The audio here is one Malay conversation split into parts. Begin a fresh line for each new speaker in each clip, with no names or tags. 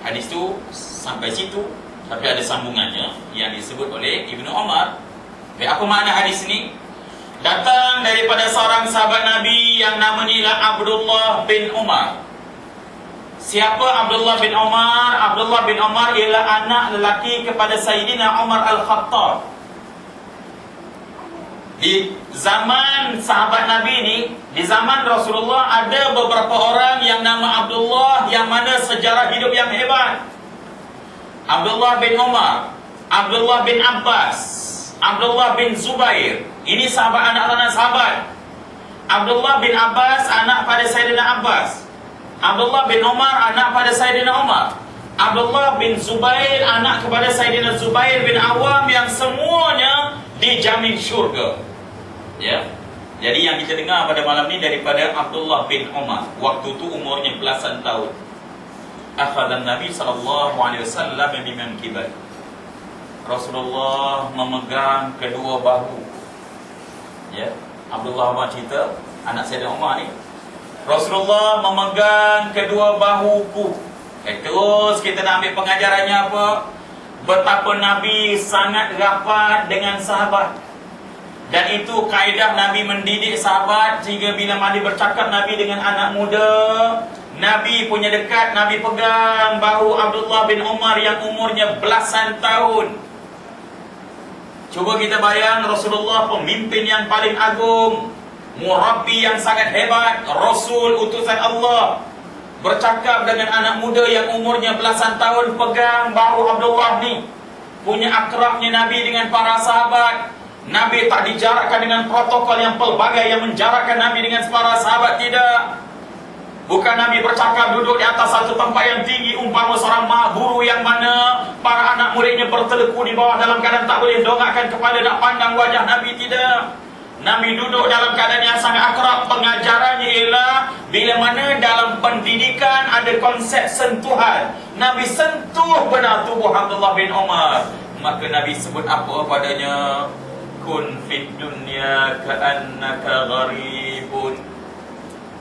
Hadis tu sampai situ tapi ada sambungannya yang disebut oleh Ibnu Umar. Okay, apa makna hadis ini? Datang daripada seorang sahabat Nabi yang namanya ialah Abdullah bin Umar. Siapa Abdullah bin Umar? Abdullah bin Umar ialah anak lelaki kepada Sayyidina Umar Al-Khattab. Di zaman sahabat Nabi ni, di zaman Rasulullah ada beberapa orang yang nama Abdullah yang mana sejarah hidup yang hebat. Abdullah bin Umar, Abdullah bin Abbas, Abdullah bin Zubair. Ini sahabat anak-anak sahabat. Abdullah bin Abbas anak pada Sayyidina Abbas. Abdullah bin Umar anak pada Sayyidina Umar. Abdullah bin Zubair anak kepada Sayyidina Zubair bin Awam yang semuanya dijamin syurga. Ya. Jadi yang kita dengar pada malam ni daripada Abdullah bin Umar. Waktu tu umurnya belasan tahun. Akhadhan Nabi sallallahu alaihi wasallam biman kibar. Rasulullah memegang kedua bahu. Ya. Abdullah Umar cerita anak Sayyidina Umar ni. Rasulullah memegang kedua bahuku. Eh, terus kita nak ambil pengajarannya apa? Betapa Nabi sangat rapat dengan sahabat. Dan itu kaedah Nabi mendidik sahabat sehingga bila Nabi bercakap Nabi dengan anak muda, Nabi punya dekat, Nabi pegang bahu Abdullah bin Umar yang umurnya belasan tahun. Cuba kita bayang Rasulullah pemimpin yang paling agung, murabbi yang sangat hebat, Rasul utusan Allah bercakap dengan anak muda yang umurnya belasan tahun pegang bahu Abdullah ni. Punya akrabnya Nabi dengan para sahabat, Nabi tak dijarakkan dengan protokol yang pelbagai yang menjarakkan Nabi dengan para sahabat tidak. Bukan Nabi bercakap duduk di atas satu tempat yang tinggi umpama seorang guru yang mana para anak muridnya berteleku di bawah dalam keadaan tak boleh dongakkan kepala nak pandang wajah Nabi tidak. Nabi duduk dalam keadaan yang sangat akrab pengajarannya ialah bila mana dalam pendidikan ada konsep sentuhan. Nabi sentuh benar tubuh Abdullah bin Umar. Maka Nabi sebut apa padanya? Kun fid dunya ka'annaka gharibun.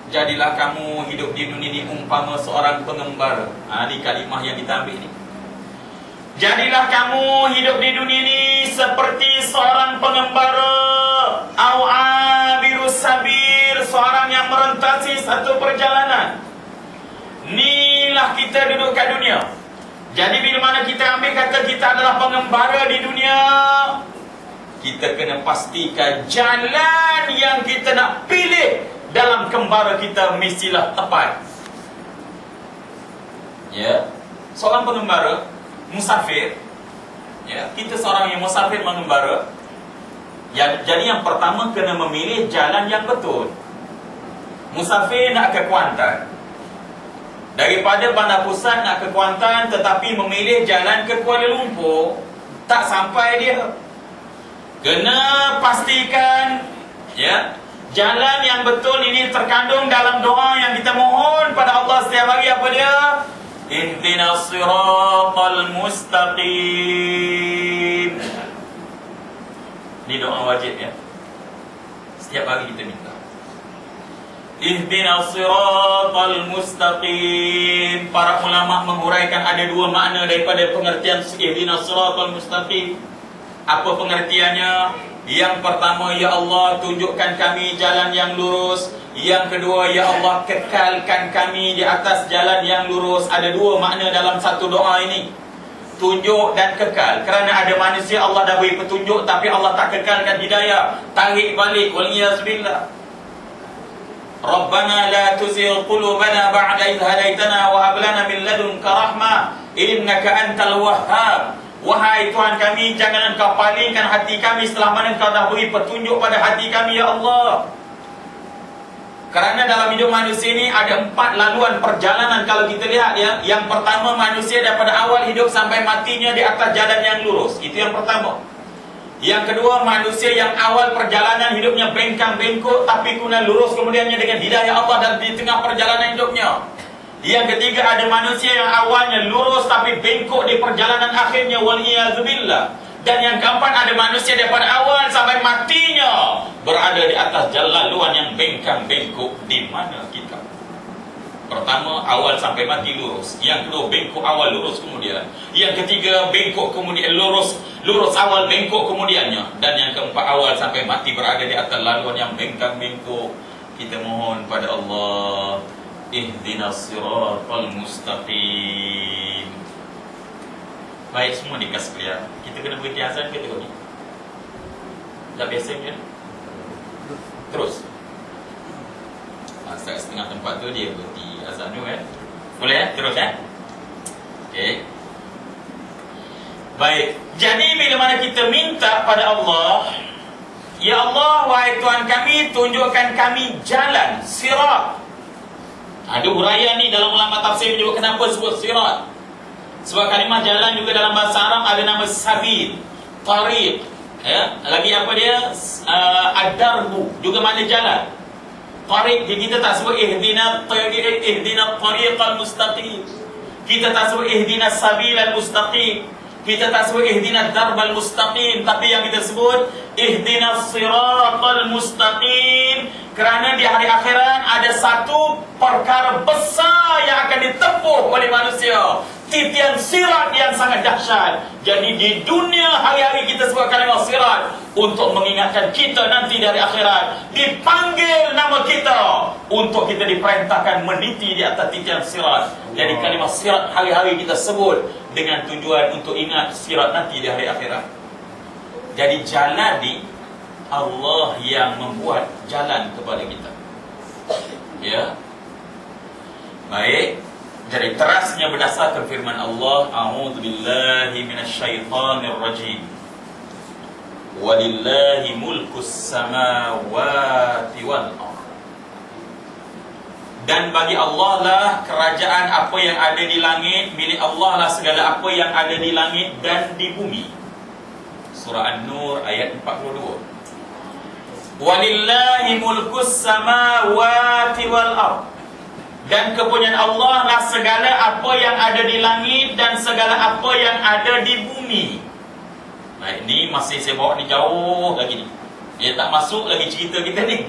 Jadilah kamu hidup di dunia ini umpama seorang pengembara. Ha, ini kalimah yang kita ambil ni. Jadilah kamu hidup di dunia ini seperti seorang pengembara. Au abirus sabir seorang yang merentasi satu perjalanan. Inilah kita duduk kat dunia. Jadi bila mana kita ambil kata kita adalah pengembara di dunia kita kena pastikan jalan yang kita nak pilih dalam kembara kita mestilah tepat. Ya. Seorang pengembara musafir ya, kita seorang yang musafir mengembara ya, jadi yang pertama kena memilih jalan yang betul. Musafir nak ke Kuantan. Daripada Bandar Pusat nak ke Kuantan tetapi memilih jalan ke Kuala Lumpur, tak sampai dia. Kena pastikan ya jalan yang betul ini terkandung dalam doa yang kita mohon pada Allah setiap hari apa dia? Ihdinas siratal mustaqim. Ini doa wajib ya. Setiap hari kita minta. Ihdinas siratal mustaqim. Para ulama menguraikan ada dua makna daripada pengertian ihdinas siratal mustaqim. Apa pengertiannya? Yang pertama, Ya Allah, tunjukkan kami jalan yang lurus. Yang kedua, Ya Allah, kekalkan kami di atas jalan yang lurus. Ada dua makna dalam satu doa ini. Tunjuk dan kekal. Kerana ada manusia Allah dah beri petunjuk tapi Allah tak kekalkan hidayah. Tarik balik. Waliyazbillah. Rabbana la tuzil qulubana ba'da idh hadaitana wa hab lana min ladunka rahmah innaka antal wahhab. Wahai Tuhan kami, jangan engkau palingkan hati kami setelah mana engkau dah beri petunjuk pada hati kami, Ya Allah. Kerana dalam hidup manusia ini ada empat laluan perjalanan kalau kita lihat ya. Yang pertama manusia daripada awal hidup sampai matinya di atas jalan yang lurus. Itu yang pertama. Yang kedua manusia yang awal perjalanan hidupnya bengkang bengkok tapi kemudian lurus kemudiannya dengan hidayah Allah dan di tengah perjalanan hidupnya. Yang ketiga ada manusia yang awalnya lurus tapi bengkok di perjalanan akhirnya waliyazubillah. Dan yang keempat ada manusia daripada awal sampai matinya berada di atas jalan luar yang bengkang bengkok di mana kita. Pertama, awal sampai mati lurus. Yang kedua, bengkok awal lurus kemudian. Yang ketiga, bengkok kemudian lurus lurus awal bengkok kemudiannya. Dan yang keempat, awal sampai mati berada di atas laluan yang bengkak bengkok. Kita mohon pada Allah, ihdinas siratal mustaqim. Baik semua dikasih sekalian. Kita kena berhenti azan ke tengok ni? Dah biasa je? Terus. Masa setengah tempat tu dia berhenti azan tu kan. Boleh eh? Terus eh? Okey. Baik. Jadi bila mana kita minta pada Allah, Ya Allah, wahai Tuhan kami, tunjukkan kami jalan, sirat. Ada huraian ni dalam ulama tafsir menyebut kenapa sebut sirat. Sebab kalimah jalan juga dalam bahasa Arab ada nama sabil, tariq. Ya, lagi apa dia? Uh, ad-darbu juga mana jalan. Tariq kita tak sebut ihdina tariq ihdina tariqal mustaqim. Kita tak sebut ihdina sabilal mustaqim. Kita tak sebut ihdina darbal mustaqim, tapi yang kita sebut ihdina siratal mustaqim kerana di hari akhirat ada satu perkara besar yang akan ditempuh oleh manusia titian sirat yang sangat dahsyat. Jadi di dunia hari-hari kita sebut kalimah sirat untuk mengingatkan kita nanti dari akhirat dipanggil nama kita untuk kita diperintahkan meniti di atas titian sirat. Jadi kalimah sirat hari-hari kita sebut dengan tujuan untuk ingat sirat nanti di hari akhirat. Jadi jalan di Allah yang membuat jalan kepada kita. Ya. Baik. Jadi terasnya berdasarkan firman Allah, A'udzu billahi minasyaitonir rajim. Walillahi mulkus samawati wal ardh. Dan bagi Allah lah kerajaan apa yang ada di langit, milik Allah lah segala apa yang ada di langit dan di bumi. Surah An-Nur ayat 42. Walillahi mulkus samawati wal ardh dan kepunyaan Allah lah segala apa yang ada di langit dan segala apa yang ada di bumi. Baik, ni masih saya bawa ni jauh lagi ni. Dia tak masuk lagi cerita kita ni.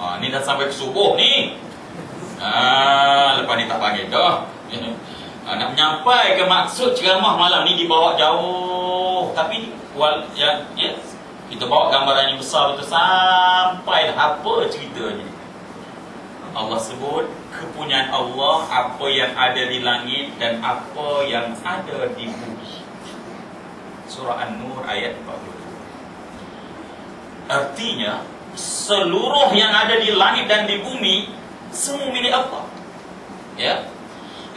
Ha, ni dah sampai ke subuh ni. Ha, lepas ni tak panggil dah. Ha, nak menyampai ke maksud ceramah malam ni dibawa jauh. Tapi wal, ya, ya, kita bawa gambaran yang besar betul sampai apa cerita ni. Allah sebut kepunyaan Allah apa yang ada di langit dan apa yang ada di bumi. Surah An-Nur ayat 42. Artinya seluruh yang ada di langit dan di bumi semua milik Allah. Ya.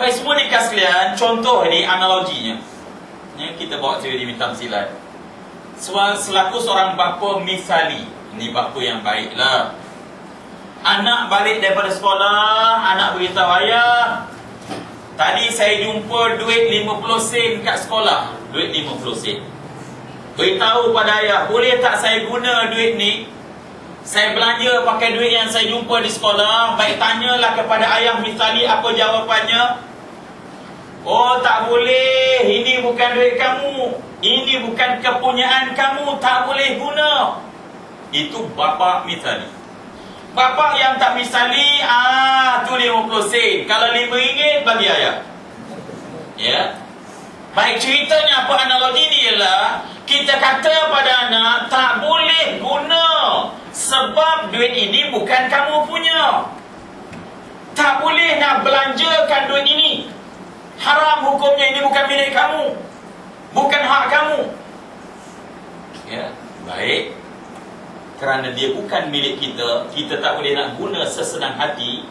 Baik semua ni sekalian, contoh ini analoginya. Ya, kita bawa cerita di minta silat. Selaku seorang bapa misali, ini bapa yang baiklah Anak balik daripada sekolah Anak beritahu ayah Tadi saya jumpa duit 50 sen kat sekolah Duit 50 sen Beritahu pada ayah Boleh tak saya guna duit ni Saya belanja pakai duit yang saya jumpa di sekolah. Baik tanyalah kepada ayah misalnya apa jawapannya. Oh tak boleh. Ini bukan duit kamu. Ini bukan kepunyaan kamu. Tak boleh guna. Itu bapa misalnya Bapa yang tak misali ah tu 50 sen. Kalau 5 ringgit bagi ayah. Ya. Baik ceritanya apa analogi ni ialah kita kata pada anak tak boleh guna sebab duit ini bukan kamu punya. Tak boleh nak belanjakan duit ini. Haram hukumnya ini bukan milik kamu. Bukan hak kamu. Ya, baik kerana dia bukan milik kita kita tak boleh nak guna sesenang hati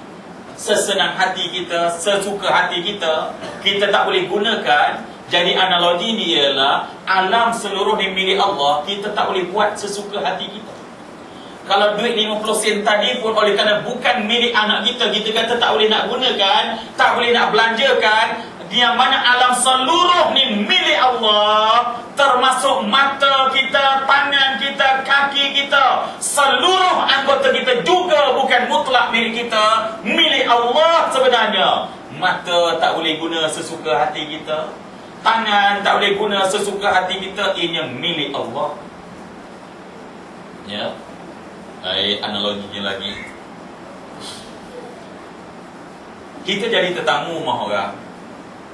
sesenang hati kita sesuka hati kita kita tak boleh gunakan jadi analogi ni ialah alam seluruh ni milik Allah kita tak boleh buat sesuka hati kita kalau duit 50 sen tadi pun oleh kerana bukan milik anak kita kita kata tak boleh nak gunakan tak boleh nak belanjakan yang mana alam seluruh ni milik Allah termasuk mata kita, tangan kita, kaki kita seluruh anggota kita juga bukan mutlak milik kita milik Allah sebenarnya. Mata tak boleh guna sesuka hati kita tangan tak boleh guna sesuka hati kita ianya milik Allah. Ya baik analoginya lagi. Kita jadi tetamu rumah orang